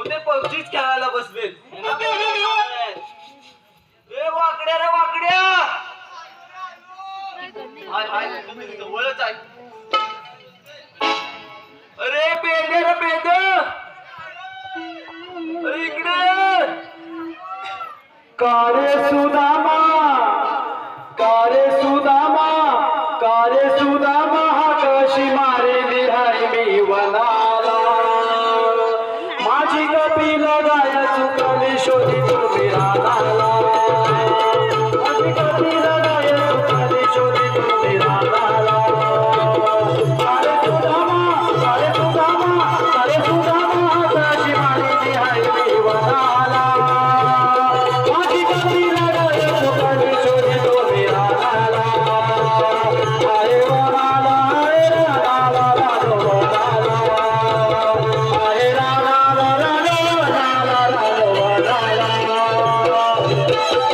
बहुते पबजीच खेळायला बसले ए वाकड्या रे वाकड्या! अरे पेंड रे पेंड अरे इकडे कार्य सुद्धा Come on.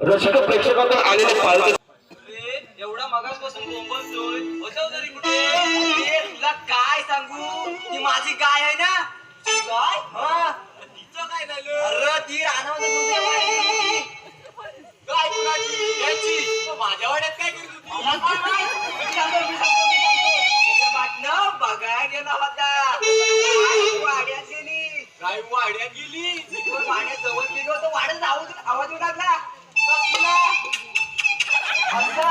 रसिक प्रेक्षकांना आलेले पालक मगास बसव तरी काय सांगू? ती माझी गाय आहे ना? गाय? हा. होता. वाड्यात गेली. काय वाड्यात जवळ गेलो तर वाड्यात आवाज आवाज येऊ लागला. कसला असा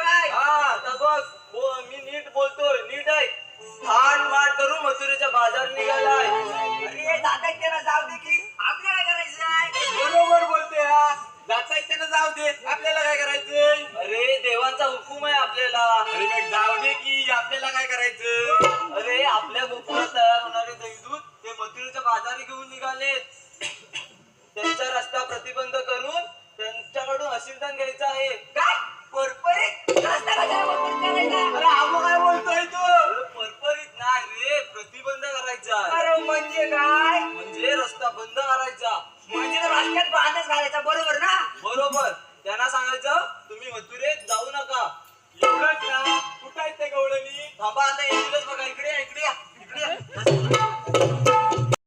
मजुरीचा बाजार निघाला अरे दादा त्याला जाऊ बंद करायचा. म्हणजे तर बांधच घालायचा. बरोबर ना? बरोबर. त्यांना सांगायचं तुम्ही मथुरे